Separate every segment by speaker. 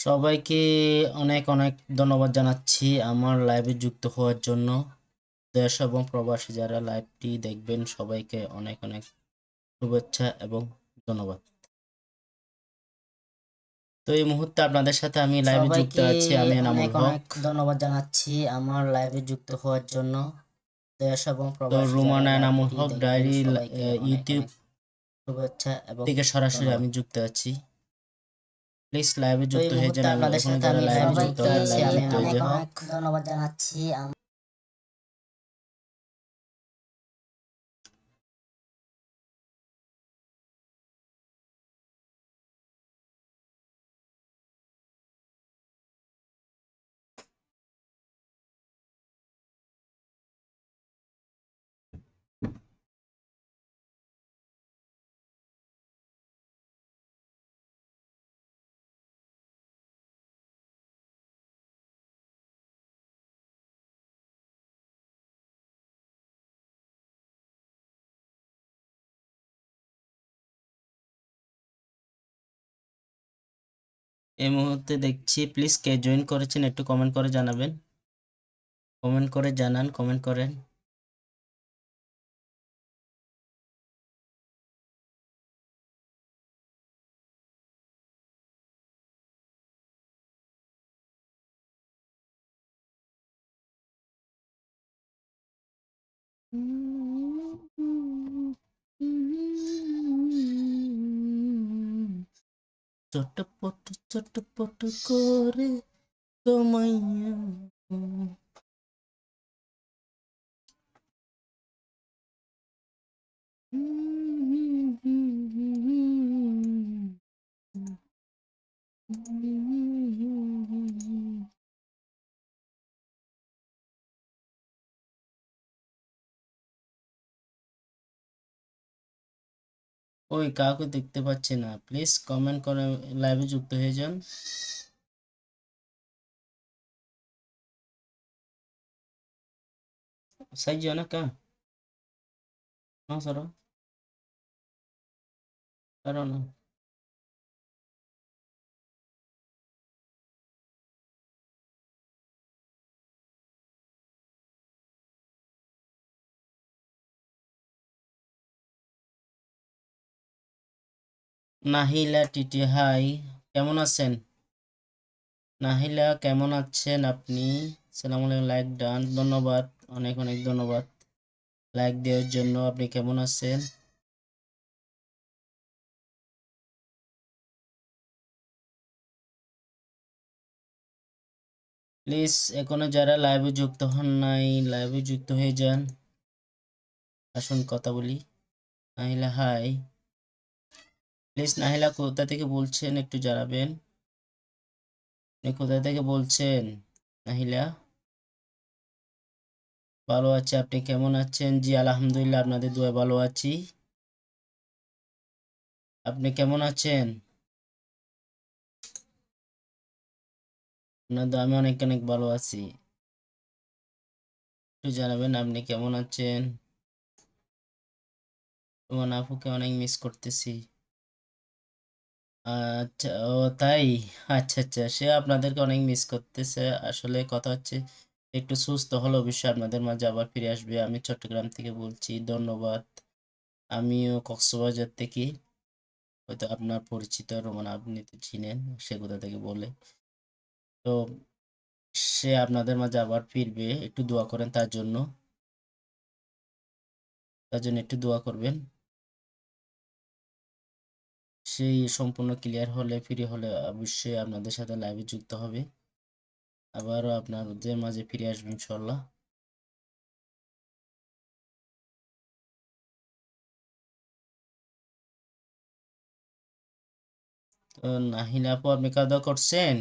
Speaker 1: সবাইকে অনেক অনেক ধন্যবাদ জানাচ্ছি আমার লাইভে যুক্ত হওয়ার জন্য। দেশ এবং প্রবাসী যারা লাইভটি দেখবেন সবাইকে অনেক অনেক শুভেচ্ছা এবং ধন্যবাদ। তো এই মুহূর্তে আপনাদের সাথে আমি লাইভে যুক্ত আছি আমি
Speaker 2: অনেক
Speaker 1: হক।
Speaker 2: অনেক ধন্যবাদ জানাচ্ছি আমার লাইভে যুক্ত হওয়ার জন্য। দেশ এবং প্রবাসী
Speaker 1: রুমানা
Speaker 2: লাইভটি
Speaker 1: হক ডায়েরি ইউটিউব
Speaker 2: শুভেচ্ছা এবং
Speaker 1: থেকে সরাসরি আমি যুক্ত আছি। প্লিজ লাইভে যুক্ত হয়ে যান
Speaker 2: আপনাদের সাথে
Speaker 1: লাইভে যুক্ত হয়ে যান।
Speaker 2: ধন্যবাদ জানাচ্ছি।
Speaker 1: এই মুহূর্তে দেখছি প্লিজ কে জয়েন করেছেন একটু কমেন্ট করে জানাবেন। কমেন্ট করে জানান কমেন্ট করেন। চটপট চটপট করে তোমাইয়া ওই কাউকে দেখতে পাচ্ছি না প্লিজ কমেন্ট করে লাইভে যুক্ত হয়ে যান सही है ना क्या हाँ सर करो ना নাহিলা টিটি, হাই, কেমন আছেন? নাহিলা, কেমন আছেন আপনি? সালাম আলাইকুম, লাইক ডান, ধন্যবাদ, অনেক অনেক ধন্যবাদ। লাইক দেওয়ার জন্য আপনি কেমন আছেন? প্লিজ, এখনও যারা লাইভে যুক্ত হন নাই, লাইভে যুক্ত হয়ে যান। আসুন কথা বলি। নাহিলা, হাই। প্লিজ নাহিলা কোথা থেকে বলছেন, একটু জানাবেন। কোথা থেকে বলছেন, নাহিলা? ভালো আছি, আপনি কেমন আছেন? জি, আলহামদুলিল্লাহ, আপনাদের দোয়া ভালো আছি। আপনি কেমন আছেন? আপনার দোয়া আমি অনেক অনেক ভালো আছি। একটু জানাবেন, আপনি কেমন আছেন? তোমার আপুকে অনেক মিস করতেছি। আচ্ছা ও তাই? আচ্ছা আচ্ছা সে আপনাদেরকে অনেক মিস করতেছে। আসলে কথা হচ্ছে, একটু সুস্থ হলে অবশ্যই আপনাদের মাঝে আবার ফিরে আসবে। আমি চট্টগ্রাম থেকে বলছি, ধন্যবাদ। আমিও কক্সবাজার থেকে, হয়তো আপনার পরিচিত রোমান আপনি তো চিনেন, সে কোথা থেকে বলে? তো সে আপনাদের মাঝে আবার ফিরবে, একটু দোয়া করেন তার জন্য। তার জন্য একটু দোয়া করবেন। সেই সম্পূর্ণ ক্লিয়ার হলে ফ্রি হলে অবশ্যই আপনাদের সাথে লাইভে যুক্ত হবে। আবারও আপনাদের মাঝে ফিরে আসবে ইনশাল্লাহ তো নাহিলা আপু, আপনি খাওয়া দাওয়া করছেন?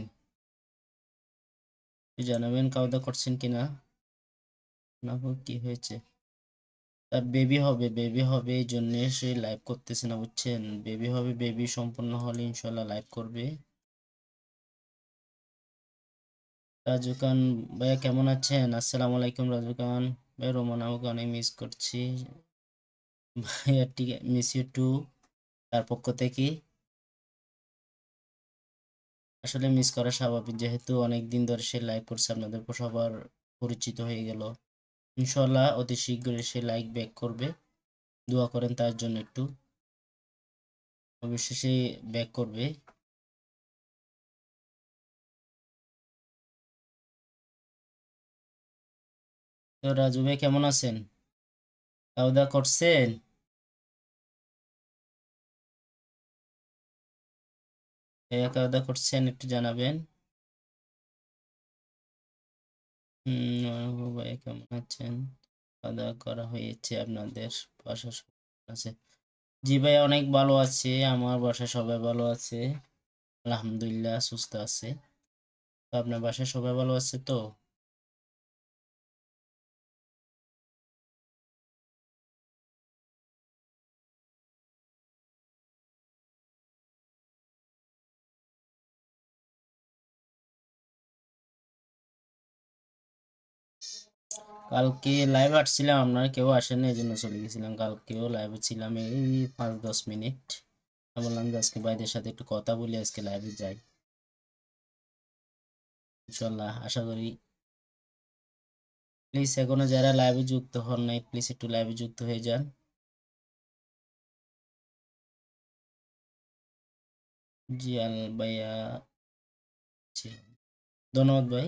Speaker 1: জানাবেন খাওয়া দাওয়া করছেন কিনা? না কি হয়েছে? তা বেবি হবে বেবি হবে এই জন্য সে লাইভ করতেছে না, বুঝছেন? বেবি হবে বেবি সম্পূর্ণ হলে ইনশাল্লাহ লাইভ করবে। রাজু খান, ভাইয়া কেমন আছেন? আসসালামু আলাইকুম রাজু খান। ভাই, রোমান আমাকে অনেক মিস করছি। ভাইয়া, ঠিক মিস ইউ টু তার পক্ষ থেকে। আসলে মিস করা স্বাভাবিক, যেহেতু অনেক দিন ধরে সে লাইভ করছে, আপনাদের সবার পরিচিত হয়ে গেল। ইনশাল্লাহ অতি শীঘ্রই সে লাইক ব্যাক করবে। দোয়া করেন তার জন্য একটু। অবশ্যই সে ব্যাক করবে। তো রাজু ভাই কেমন আছেন? খাওয়া দাওয়া করছেন? খাওয়া দাওয়া করছেন একটু জানাবেন। ভাইয়া কেমন আছেন? খাওয়া দাওয়া করা হয়েছে আপনাদের? বাসা আছে? জি ভাই, অনেক ভালো আছে। আমার বাসায় সবাই ভালো আছে। আলহামদুলিল্লাহ, সুস্থ আছে। আপনার বাসায় সবাই ভালো আছে তো? কালকে লাইভ আসছিলাম, আপনারা কেউ আসেন এই জন্য চলে গেছিলাম। কালকেও লাইভে ছিলাম এই পাঁচ দশ মিনিট বললাম যে আজকে ভাইদের সাথে একটু কথা বলি, আজকে লাইভে যাই। ইনশাল্লাহ আশা করি। প্লিজ এখনও যারা লাইভে যুক্ত হন নাই প্লিজ একটু লাইভে যুক্ত হয়ে যান। জি আল ভাইয়া ধন্যবাদ ভাই।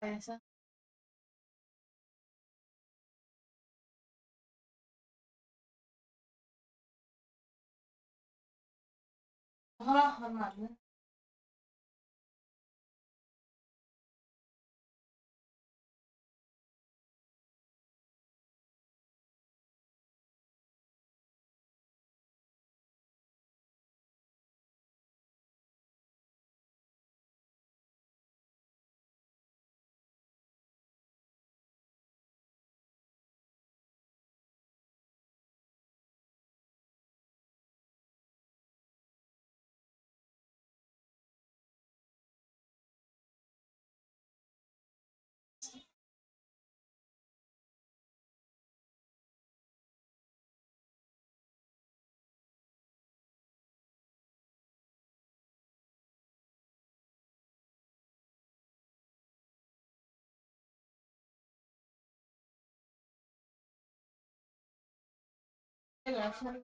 Speaker 3: 等是。下好了好了 Iya, siap.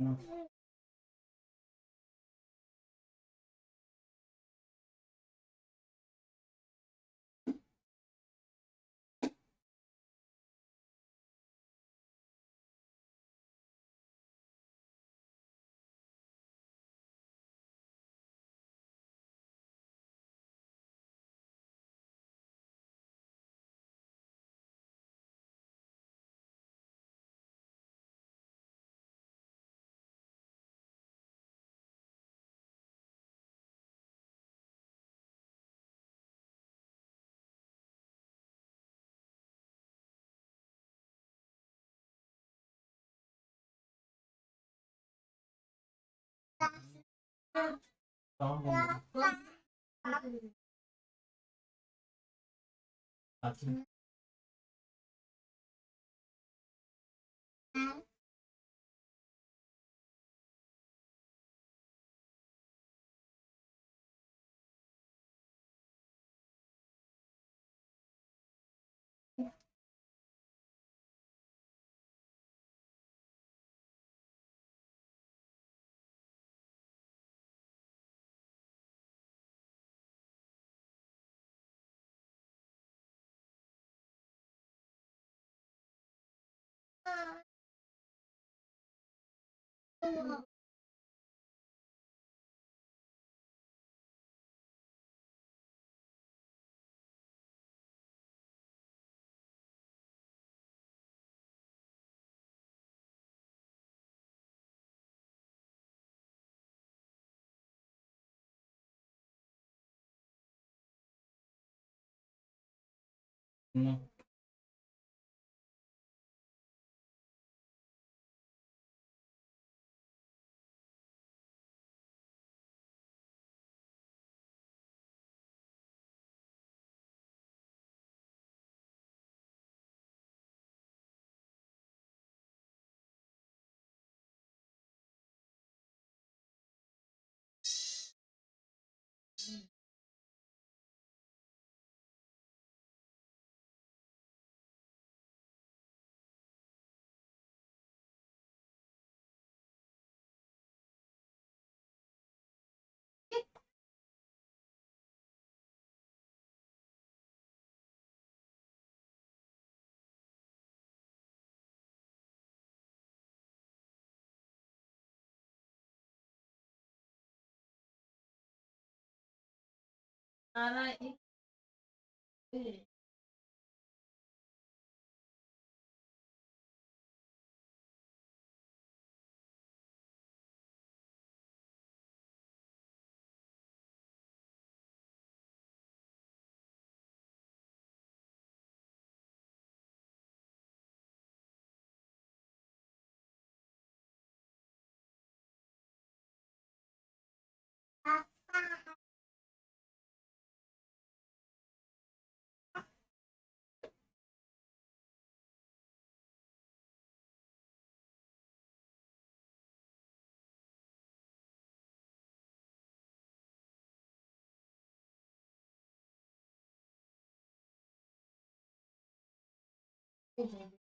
Speaker 3: 嗯。
Speaker 1: Tamam mı?
Speaker 3: আচ্ছা No. はい。え Mm-hmm.